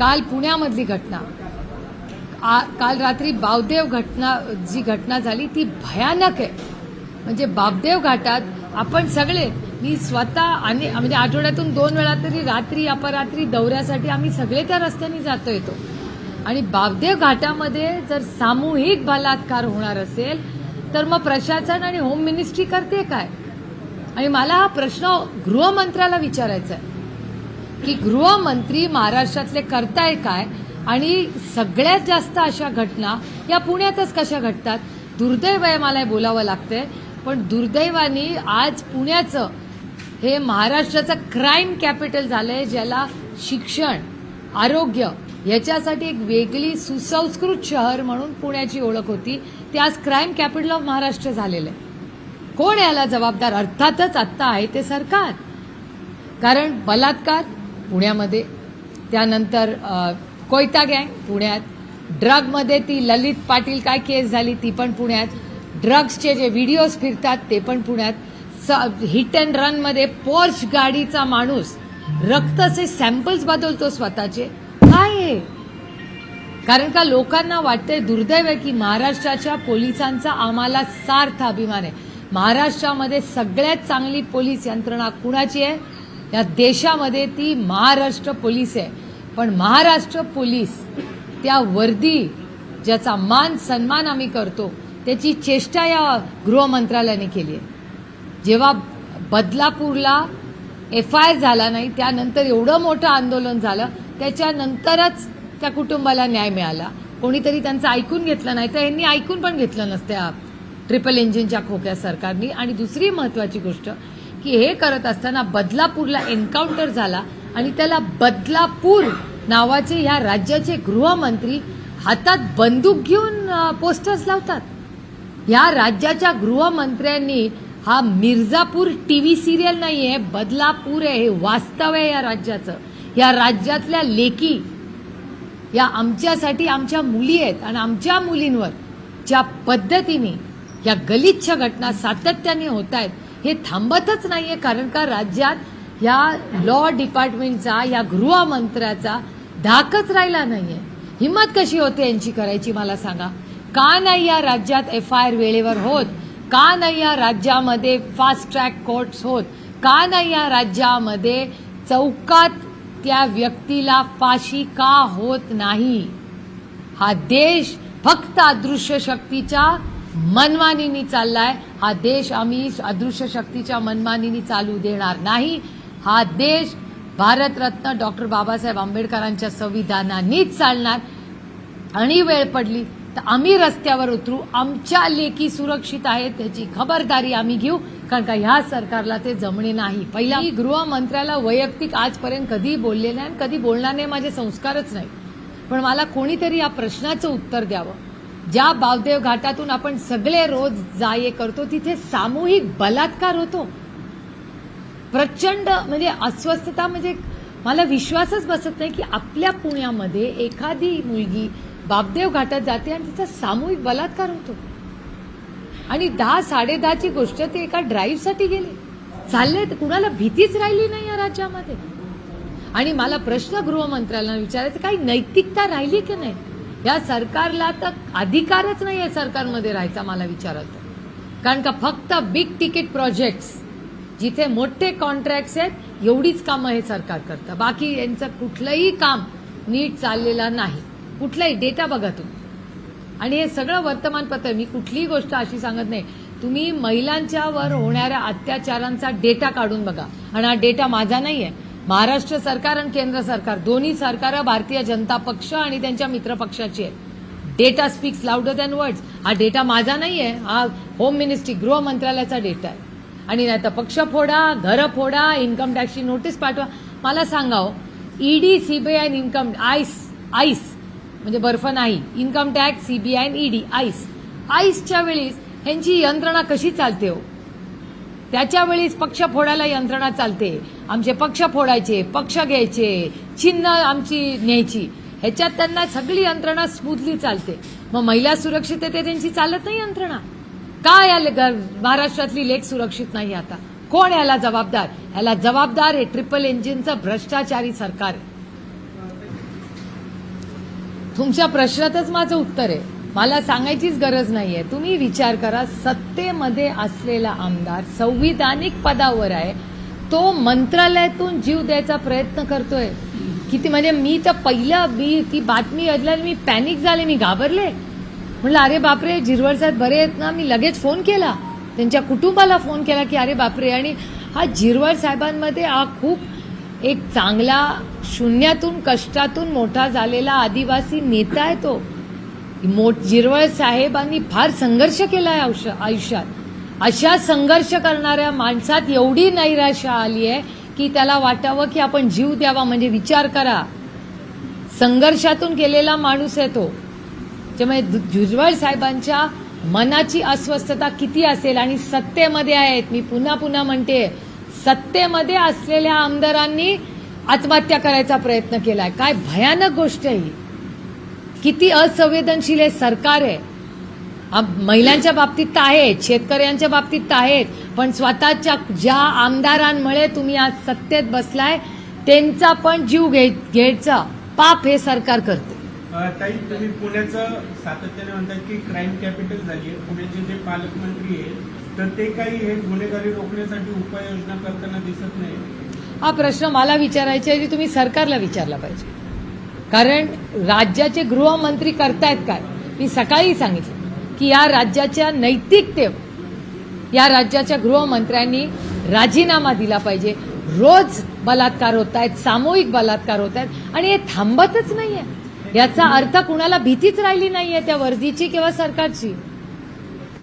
काल पुण्यामधली घटना. आ- काल रात्री बावदेव घटना जी घटना झाली ती भयानक आहे. म्हणजे बाबदेव घाटात आपण सगळे मी स्वतः आणि म्हणजे आठवड्यातून दोन वेळा तरी रात्री अपरात्री दौऱ्यासाठी आम्ही सगळे त्या रस्त्याने जातो येतो. आणि बाबदेव घाटामध्ये जर सामूहिक बलात्कार होणार असेल तर मग प्रशासन आणि होम मिनिस्ट्री करते काय? आणि मला हा प्रश्न गृहमंत्र्याला विचारायचा आहे. की गृहमंत्री महाराष्ट्रातले करताय काय आणि सगळ्यात जास्त अशा घटना या पुण्यातच कशा घडतात? दुर्दैव आहे मला हे बोलावं लागतंय. पण दुर्दैवाने आज पुण्याचं हे महाराष्ट्राचं क्राईम कॅपिटल झालंय ज्याला शिक्षण आरोग्य याच्यासाठी एक वेगळी सुसंस्कृत शहर म्हणून पुण्याची ओळख होती. ते आज क्राईम कॅपिटल ऑफ महाराष्ट्र झालेलं आहे. कोण याला जबाबदार? अर्थातच आत्ता आहे ते सरकार. कारण बलात्कार पुण्यामध्ये. त्यानंतर कोयता गँग पुण्यात. ड्रगमध्ये ती ललित पाटील काय केस झाली ती पण पुण्यात. ड्रग्सचे जे व्हिडिओज फिरतात ते पण पुण्यात. हिट अँड रनमध्ये पोर्च गाडीचा माणूस. रक्ताचे सॅम्पल्स बदलतो स्वतःचे. काय कारण का लोकांना वाटतंय दुर्दैव आहे की महाराष्ट्राच्या पोलिसांचा आम्हाला सार्थ अभिमान आहे. महाराष्ट्रामध्ये सगळ्यात चांगली पोलीस यंत्रणा कुणाची आहे? या देशामध्ये ती महाराष्ट्र पोलीस आहे. पण महाराष्ट्र पोलीस त्या वर्दी ज्याचा मान सन्मान आम्ही करतो त्याची चेष्टा या गृहमंत्रालयाने केली आहे. जेव्हा बदलापूरला एफ आय आर झाला नाही त्यानंतर एवढं मोठं आंदोलन झालं त्याच्यानंतरच त्या कुटुंबाला न्याय मिळाला. कोणीतरी त्यांचं ऐकून घेतलं नाही तर यांनी ऐकून पण घेतलं नसत्या ट्रिपल इंजिनच्या खोक्या सरकारनी. आणि दुसरी महत्वाची गोष्ट की हे करत असताना बदलापूरला एन्काउंटर झाला आणि त्याला बदलापूर नावाचे ह्या राज्याचे गृहमंत्री हातात बंदूक घेऊन पोस्टर्स लावतात. या राज्याच्या गृहमंत्र्यांनी हा मिर्झापूर टी व्ही सिरियल नाही आहे बदलापूर आहे हे वास्तव आहे या राज्याचं. या राज्यातल्या लेकी या आमच्यासाठी आमच्या मुली आहेत आणि आमच्या मुलींवर ज्या पद्धतीने या गलिच्छ घटना सातत्याने होत आहेत हे थांबतच नाहीये कारण का राज्यात या लॉ डिपार्टमेंटचा या गृहमंत्र्याचा धाकच राहिला नाहीये. हिंमत कशी होते यांची करायची मला सांगा. का नाही या राज्यात एफ आय आर वेळेवर होत? का नाही या राज्यामध्ये फास्ट ट्रॅक कोर्ट्स होत? का नाही या राज्यामध्ये चौकात त्या व्यक्तीला फाशी का होत नाही? हा देश फक्त अदृश्य शक्तीच्या मनमानीनी चाललाय. हा देश आम्ही अदृश्य शक्तीच्या मनमानीनी चालू देणार नाही. हा देश भारतरत्न डॉक्टर बाबासाहेब आंबेडकरांच्या संविधानानीच चालणार. आणि वेळ पडली तर आम्ही रस्त्यावर उतरू. आमच्या लेखी सुरक्षित आहेत त्याची खबरदारी आम्ही घेऊ. कारण का ह्या सरकारला ते जमणे नाही. पहिला गृहमंत्र्याला वैयक्तिक आजपर्यंत कधी बोलले नाही आणि कधी बोलणार नाही माझे संस्कारच नाही. पण मला कोणीतरी या प्रश्नाचं उत्तर द्यावं. ज्या बावदेव घाटातून आपण सगळे रोज जा ये करतो तिथे सामूहिक बलात्कार होतो. प्रचंड म्हणजे अस्वस्थता म्हणजे मला विश्वासच बसत नाही की आपल्या पुण्यामध्ये एखादी मुलगी बाबदेव घाटात जाते आणि तिचा सामूहिक बलात्कार होतो. आणि दहा साडेदहाची गोष्ट ते एका ड्राईव्हसाठी गेले. चालले तर कुणाला भीतीच राहिली नाही या राज्यामध्ये. आणि मला प्रश्न गृहमंत्र्यांना विचारायचं काही नैतिकता राहिली की नाही? या सरकारला तर अधिकारच नाही आहे सरकारमध्ये राहायचा मला विचारत. कारण का फक्त बिग तिकीट प्रोजेक्ट्स जिथे मोठे कॉन्ट्रॅक्ट्स आहेत एवढीच कामं हे सरकार करतं. बाकी यांचं कुठलंही काम नीट चाललेलं नाही. कुठलाही डेटा बघा तुम्ही. आणि हे सगळं वर्तमानपत्र मी कुठलीही गोष्ट अशी सांगत नाही. तुम्ही महिलांच्यावर होणाऱ्या अत्याचारांचा डेटा काढून बघा. आणि हा डेटा माझा नाही आहे महाराष्ट्र सरकार आणि केंद्र सरकार. दोन्ही सरकार भारतीय जनता पक्ष आणि त्यांच्या मित्रपक्षाची आहेत. Data speaks louder than words हा डेटा माझा नाही आहे हा होम मिनिस्ट्री गृह मंत्रालयाचा डेटा आहे. आणि नाही तर पक्ष फोडा घरं फोडा इन्कम टॅक्सची नोटीस पाठवा. मला सांगाव ED CBI income ice ice म्हणजे बर्फ नाही. Income tax CBI ED ice आईसच्या वेळीस ह्यांची यंत्रणा कशी चालते हो? त्याच्या वेळीस पक्ष फोडायला यंत्रणा चालते. आमचे पक्ष फोडायचे पक्ष घ्यायचे चिन्ह आमची न्यायची. ह्याच्यात त्यांना सगळी यंत्रणा स्मूथली चालते. मग महिला सुरक्षितते त्यांची चालत नाही यंत्रणा. का या ले- गर- महाराष्ट्रातली लेख सुरक्षित नाही आता? कोण याला जबाबदार? याला जबाबदार हे ट्रिपल इंजिनचं भ्रष्टाचारी सरकार आहे. तुमच्या प्रश्नातच माझं उत्तर आहे. मला सांगायचीच गरज नाहीये तुम्ही विचार करा सत्तेमध्ये असलेला आमदार संविधानिक पदावर आहे. तो मंत्रालयातून जीव द्यायचा प्रयत्न करतोय. किती म्हणजे मी तर पहिलं मी ती बातमी ऐकल्याने मी पॅनिक झाले मी घाबरले. म्हणलं अरे बापरे झिरवळ साहेब बरे आहेत ना? मी लगेच फोन केला. त्यांच्या कुटुंबाला फोन केला की अरे बापरे आणि हा झिरवळ साहेबांमध्ये हा खूप एक चांगला शून्यातून कष्टातून मोठा झालेला आदिवासी नेता आहे तो. मोठ जिरवळ साहेबांनी फार संघर्ष केला आहे आयुष्यात. अशा संघर्ष करणाऱ्या माणसात एवढी नैराशा आली आहे की त्याला वाटावं की आपण जीव द्यावा म्हणजे विचार करा. संघर्षातून केलेला माणूस आहे तो. त्यामुळे भुजबळ साहेबांच्या मनाची अस्वस्थता किती असेल आणि सत्तेमध्ये आहेत. मी पुन्हा पुन्हा म्हणते सत्तेमध्ये असलेल्या आमदारांनी आत्महत्या करायचा प्रयत्न केलाय. काय भयानक गोष्ट ही. किती असंवेदनशील आहे सरकार आहे. महिलांच्या बाबतीत तर आहेत शेतकऱ्यांच्या बाबतीत तर आहेत पण स्वतःच्या ज्या आमदारांमुळे तुम्ही आज सत्तेत बसलाय त्यांचा पण जीव घे- घ्यायचा. पाप हे सरकार करते. ताई तुम्ही पुण्याचं सातत्याने म्हणतात की क्राईम कॅपिटल झाली आहे पुण्याचे जे पालकमंत्री आहेत तर ते काही हे गुन्हेगारी रोखण्यासाठी उपाययोजना करताना दिसत नाही. हा प्रश्न मला विचारायचा आहे तुम्ही सरकारला विचारला पाहिजे. कारण राज्याचे गृहमंत्री करतायत काय? मी सकाळी सांगितलं. की या राज्याच्या नैतिकतेवर या राज्याच्या गृहमंत्र्यांनी राजीनामा दिला पाहिजे. रोज बलात्कार होत आहेत सामूहिक बलात्कार होत आहेत आणि हे थांबतच नाहीये. याचा अर्थ कुणाला भीतीच राहिली नाहीये त्या वर्दीची किंवा सरकारची.